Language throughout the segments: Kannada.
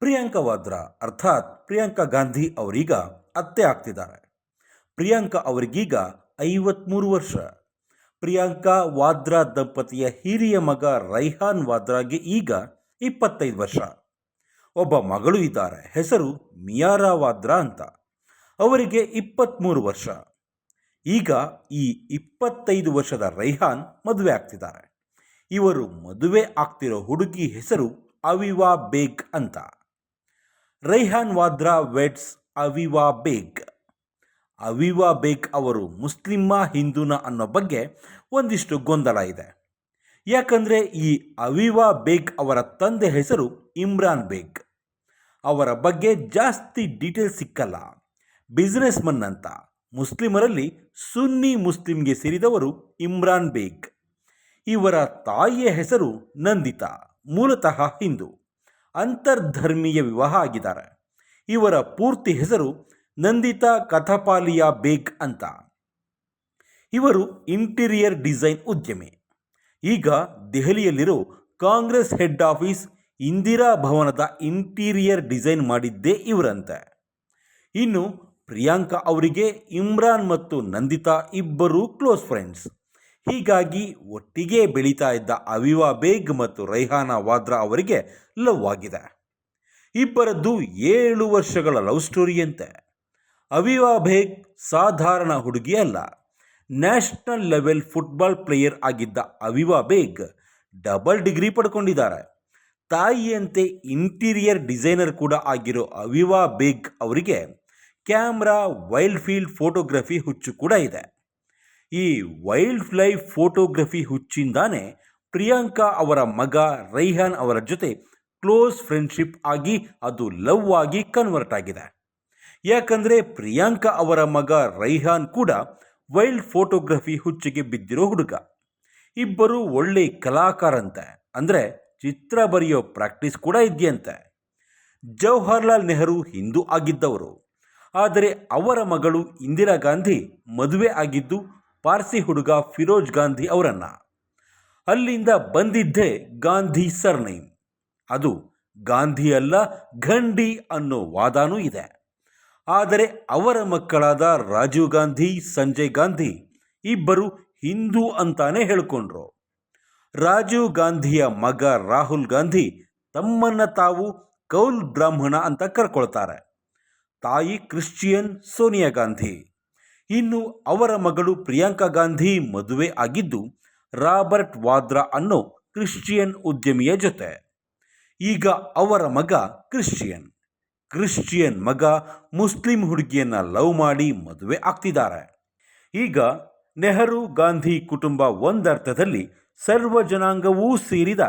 ಪ್ರಿಯಾಂಕಾ ವಾದ್ರಾ, ಅರ್ಥಾತ್ ಪ್ರಿಯಾಂಕಾ ಗಾಂಧಿ ಅವರೀಗ ಅತ್ತೆ ಆಗ್ತಿದ್ದಾರೆ. ಪ್ರಿಯಾಂಕಾ ಅವರಿಗೀಗ ಐವತ್ತ್ಮೂರು ವರ್ಷ. ಪ್ರಿಯಾಂಕಾ ವಾದ್ರಾ ದಂಪತಿಯ ಹಿರಿಯ ಮಗ ರೈಹಾನ್ ವಾದ್ರಾಗೆ ಈಗ ಇಪ್ಪತ್ತೈದು ವರ್ಷ. ಒಬ್ಬ ಮಗಳು ಇದ್ದಾರೆ, ಹೆಸರು ಮಿಯಾರಾ ವಾದ್ರಾ ಅಂತ. ಅವರಿಗೆ ಇಪ್ಪತ್ತ್ಮೂರು ವರ್ಷ. ಈಗ ಈ ಇಪ್ಪತ್ತೈದು ವರ್ಷದ ರೈಹಾನ್ ಮದುವೆ ಆಗ್ತಿದ್ದಾರೆ. ಇವರು ಮದುವೆ ಆಗ್ತಿರೋ ಹುಡುಗಿ ಹೆಸರು ಅವಿವಾ ಬೇಗ್ ಅಂತ. Raihan Vadra weds Aviva Baig. Aviva Baig ಅವರು ಮುಸ್ಲಿಮ್ಮ ಹಿಂದೂನ ಅನ್ನೋ ಬಗ್ಗೆ ಒಂದಿಷ್ಟು ಗೊಂದಲ ಇದೆ. ಯಾಕಂದರೆ ಈ ಅವಿವಾ ಬೇಗ್ ಅವರ ತಂದೆ ಹೆಸರು ಇಮ್ರಾನ್ ಬೇಗ್. ಅವರ ಬಗ್ಗೆ ಜಾಸ್ತಿ ಡೀಟೇಲ್ಸ್ ಸಿಕ್ಕಲ್ಲ. ಬಿಸ್ನೆಸ್ ಮನ್ ಅಂತ. ಮುಸ್ಲಿಮರಲ್ಲಿ ಸುನ್ನಿ ಮುಸ್ಲಿಮ್ಗೆ ಸೇರಿದವರು ಇಮ್ರಾನ್ ಬೇಗ್. ಇವರ ತಾಯಿಯ ಹೆಸರು ನಂದಿತಾ, ಮೂಲತಃ ಹಿಂದೂ. ಅಂತರ್ಧರ್ಮೀಯ ವಿವಾಹ ಆಗಿದ್ದಾರೆ. ಇವರ ಪೂರ್ತಿ ಹೆಸರು ನಂದಿತಾ ಕಥಪಾಲಿಯಾ ಬೇಗ್ ಅಂತ. ಇವರು ಇಂಟೀರಿಯರ್ ಡಿಸೈನ್ ಉದ್ಯಮಿ. ಈಗ ದೆಹಲಿಯಲ್ಲಿರೋ ಕಾಂಗ್ರೆಸ್ ಹೆಡ್ ಆಫೀಸ್ ಇಂದಿರಾ ಭವನದ ಇಂಟೀರಿಯರ್ ಡಿಸೈನ್ ಮಾಡಿದ್ದೇ ಇವರಂತೆ. ಇನ್ನು ಪ್ರಿಯಾಂಕಾ ಅವರಿಗೆ ಇಮ್ರಾನ್ ಮತ್ತು ನಂದಿತಾ ಇಬ್ಬರೂ ಕ್ಲೋಸ್ ಫ್ರೆಂಡ್ಸ್. ಹೀಗಾಗಿ ಒಟ್ಟಿಗೆ ಬೆಳೀತಾ ಇದ್ದ ಅವಿವಾ ಬೇಗ್ ಮತ್ತು ರೈಹಾನಾ ವಾದ್ರಾ ಅವರಿಗೆ ಲವ್ ಆಗಿದೆ. ಇಬ್ಬರದ್ದು ಏಳು ವರ್ಷಗಳ ಲವ್ ಸ್ಟೋರಿಯಂತೆ ಅವಿವಾ ಬೇಗ್ ಸಾಧಾರಣ ಹುಡುಗಿ ಅಲ್ಲ. ನ್ಯಾಷನಲ್ ಲೆವೆಲ್ ಫುಟ್ಬಾಲ್ ಪ್ಲೇಯರ್ ಆಗಿದ್ದ ಅವಿವಾ ಬೇಗ್ ಡಬಲ್ ಡಿಗ್ರಿ ಪಡ್ಕೊಂಡಿದ್ದಾರೆ. ತಾಯಿಯಂತೆ ಇಂಟೀರಿಯರ್ ಡಿಸೈನರ್ ಕೂಡ ಆಗಿರೋ ಅವಿವಾ ಬೇಗ್ ಅವರಿಗೆ ಕ್ಯಾಮ್ರಾ ವೈಲ್ಡ್ ಫೀಲ್ಡ್ ಫೋಟೋಗ್ರಫಿ ಹುಚ್ಚು ಕೂಡ ಇದೆ. ಈ ವೈಲ್ಡ್ ಲೈಫ್ ಫೋಟೋಗ್ರಫಿ ಹುಚ್ಚಿಂದಾನೆ ಪ್ರಿಯಾಂಕಾ ಅವರ ಮಗ ರೈಹಾನ್ ಅವರ ಜೊತೆ ಕ್ಲೋಸ್ ಫ್ರೆಂಡ್ಶಿಪ್ ಆಗಿ ಅದು ಲವ್ ಆಗಿ ಕನ್ವರ್ಟ್ ಆಗಿದೆ. ಯಾಕಂದರೆ ಪ್ರಿಯಾಂಕಾ ಅವರ ಮಗ ರೈಹಾನ್ ಕೂಡ ವೈಲ್ಡ್ ಫೋಟೋಗ್ರಫಿ ಹುಚ್ಚಿಗೆ ಬಿದ್ದಿರೋ ಹುಡುಗ. ಇಬ್ಬರು ಒಳ್ಳೆ ಕಲಾಕಾರಂತೆ, ಅಂದರೆ ಚಿತ್ರ ಬರೆಯೋ ಪ್ರಾಕ್ಟೀಸ್ ಕೂಡ ಇದೆಯಂತೆ. ಜವಾಹರ್ಲಾಲ್ ನೆಹರು ಹಿಂದೂ ಆಗಿದ್ದವರು, ಆದರೆ ಅವರ ಮಗಳು ಇಂದಿರಾ ಗಾಂಧಿ ಮದುವೆ ಆಗಿದ್ದು ಪಾರ್ಸಿ ಹುಡುಗ ಫಿರೋಜ್ ಗಾಂಧಿ ಅವರನ್ನ. ಅಲ್ಲಿಂದ ಬಂದಿದ್ದೇ ಗಾಂಧಿ ಸರ್ನೇಮ್. ಅದು ಗಾಂಧಿ ಅಲ್ಲ, ಘಂಡಿ ಅನ್ನೋ ವಾದಾನೂ ಇದೆ. ಆದರೆ ಅವರ ಮಕ್ಕಳಾದ ರಾಜೀವ್ ಗಾಂಧಿ, ಸಂಜಯ್ ಗಾಂಧಿ ಇಬ್ಬರು ಹಿಂದೂ ಅಂತಾನೆ ಹೇಳ್ಕೊಂಡ್ರು. ರಾಜೀವ್ ಗಾಂಧಿಯ ಮಗ ರಾಹುಲ್ ಗಾಂಧಿ ತಮ್ಮನ್ನ ತಾವು ಕೌಲ್ ಬ್ರಾಹ್ಮಣ ಅಂತ ಕರ್ಕೊಳ್ತಾರೆ. ತಾಯಿ ಕ್ರಿಶ್ಚಿಯನ್ ಸೋನಿಯಾ ಗಾಂಧಿ. ಇನ್ನು ಅವರ ಮಗಳು ಪ್ರಿಯಾಂಕಾ ಗಾಂಧಿ ಮದುವೆ ಆಗಿದ್ದು, ರಾಬರ್ಟ್ ವಾದ್ರಾ ಅನ್ನೋ ಕ್ರಿಶ್ಚಿಯನ್ ಉದ್ಯಮಿಯ ಜೊತೆ. ಈಗ ಅವರ ಮಗ ಕ್ರಿಶ್ಚಿಯನ್. ಕ್ರಿಶ್ಚಿಯನ್ ಮಗ ಮುಸ್ಲಿಂ ಹುಡುಗಿಯನ್ನ ಲವ್ ಮಾಡಿ ಮದುವೆ ಆಗ್ತಿದ್ದಾರೆ. ಈಗ ನೆಹರು ಗಾಂಧಿ ಕುಟುಂಬ ಒಂದರ್ಥದಲ್ಲಿ ಸರ್ವ ಜನಾಂಗವೂ ಸೇರಿದ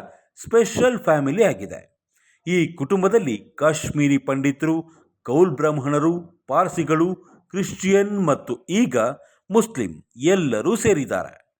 ಸ್ಪೆಷಲ್ ಫ್ಯಾಮಿಲಿ ಆಗಿದೆ. ಈ ಕುಟುಂಬದಲ್ಲಿ ಕಾಶ್ಮೀರಿ ಪಂಡಿತರು, ಕೌಲ್ ಬ್ರಾಹ್ಮಣರು, ಪಾರ್ಸಿಗಳು ಕ್ರಿಶ್ಚಿಯನ್ ಮತ್ತು ಈಗ ಮುಸ್ಲಿಂ ಎಲ್ಲರೂ ಸೇರಿದ್ದಾರೆ.